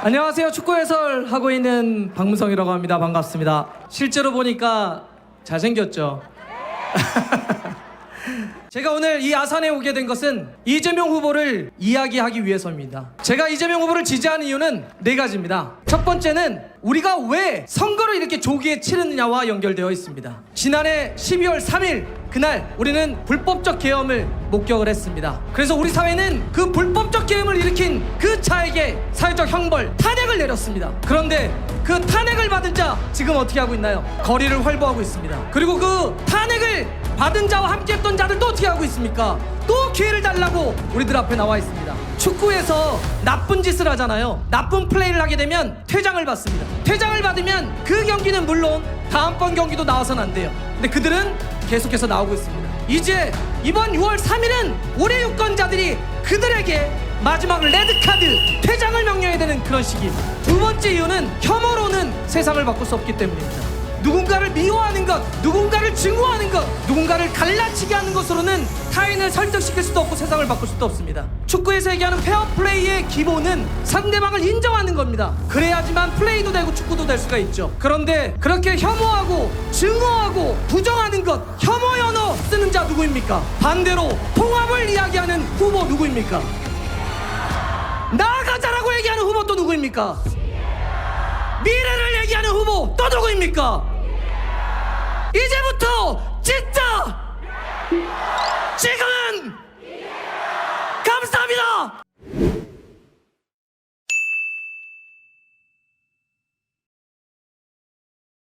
안녕하세요. 축구 해설 하고 있는 박문성이라고 합니다. 반갑습니다. 실제로 보니까 잘생겼죠. 제가 오늘 이 아산에 오게 된 것은 이재명 후보를 이야기하기 위해서입니다. 제가 이재명 후보를 지지하는 이유는 네 가지입니다. 첫 번째는 우리가 왜 선거를 이렇게 조기에 치르느냐와 연결되어 있습니다. 지난해 12월 3일 그날 우리는 불법적 계엄을 목격을 했습니다. 그래서 우리 사회는 그 불법적 계엄을 일으킨 그 차에게 사회적 형벌, 탄핵을 내렸습니다. 그런데 그 탄핵을 받은 자 지금 어떻게 하고 있나요? 거리를 활보하고 있습니다. 그리고 그 탄핵을 받은 자와 함께 했던 자들도 어떻게 하고 있습니까? 또 기회를 달라고 우리들 앞에 나와 있습니다. 축구에서 나쁜 짓을 하잖아요. 나쁜 플레이를 하게 되면 퇴장을 받습니다. 퇴장을 받으면 그 경기는 물론 다음번 경기도 나와서는 안 돼요. 근데 그들은 계속해서 나오고 있습니다. 이제 이번 6월 3일은 우리 유권자들이 그들에게 마지막 레드카드 퇴장을 명령해야 되는 그런 시기입니다. 두 번째 이유는 혐오로는 세상을 바꿀 수 없기 때문입니다. 누군가를 미워하는 것, 것, 누군가를 갈라치게 하는 것으로는 타인을 설득시킬 수도 없고 세상을 바꿀 수도 없습니다. 축구에서 얘기하는 페어플레이의 기본은 상대방을 인정하는 겁니다. 그래야지만 플레이도 되고 축구도 될 수가 있죠. 그런데 그렇게 혐오하고 증오하고 부정하는 것, 혐오 연어 쓰는 자 누구입니까? 반대로 통합을 이야기하는 후보 누구입니까? 나아가자라고 얘기하는 후보 또 누구입니까? 미래를 얘기하는 후보 또 누구입니까? 이제부터